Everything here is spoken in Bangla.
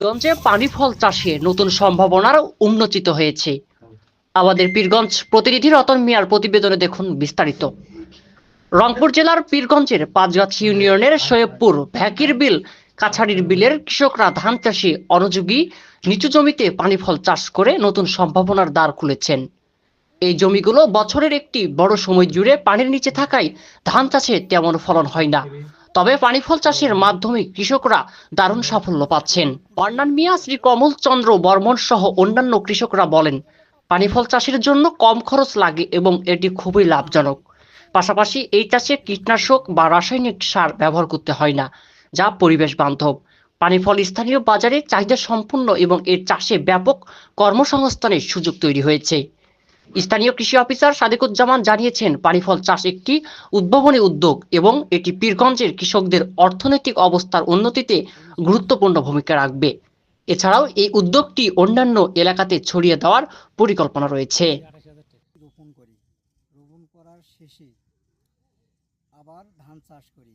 গঞ্জে পানি ফল চাষে নতুন সম্ভাবনার উন্মোচিত হয়েছে। আমাদের পীরগঞ্জ প্রতিনিধি রতন মিয়ার প্রতিবেদনে দেখুন বিস্তারিত। রংপুর জেলার পীরগঞ্জের পাঁচগাছি ইউনিয়নের সৈয়বপুর ভ্যাকির বিল, কাছাড়ির বিলের কৃষকরা ধান চাষে অনুযোগী, নিচু জমিতে পানি ফল চাষ করে নতুন সম্ভাবনার দ্বার খুলেছেন। এই জমিগুলো বছরের একটি বড় সময় জুড়ে পানির নিচে থাকায় ধান চাষে তেমন ফলন হয় না। তবে পানিফল চাষের মাধ্যমে কৃষকরা দারুণ সাফল্য পাচ্ছেন। বর্ণান মিয়া, শ্রী কমল চন্দ্র বর্মন সহ অন্যান্য কৃষকরা বলেন পানিফল চাষের জন্য কম খরচ লাগে এবং এটি খুবই লাভজনক। পাশাপাশি এই চাষে কীটনাশক বা রাসায়নিক সার ব্যবহার করতে হয় না, যা পরিবেশ বান্ধব। পানি ফল স্থানীয় বাজারে চাহিদা সম্পূর্ণ এবং এর চাষে ব্যাপক কর্মসংস্থানের সুযোগ তৈরি হয়েছে। স্থানীয় কৃষি অফিসার সাদেকুজ্জামান জানিয়েছেন পানি ফল চাষ একটি উদ্ভাবনী উদ্যোগ এবং এটি পীরগঞ্জের কৃষকদের অর্থনৈতিক অবস্থার উন্নতিতে গুরুত্বপূর্ণ ভূমিকা রাখবে। এছাড়াও এই উদ্যোগটি অন্যান্য এলাকাতে ছড়িয়ে দেওয়ার পরিকল্পনা রয়েছে। রোপণ করার শেষে আবার ধান চাষ করি।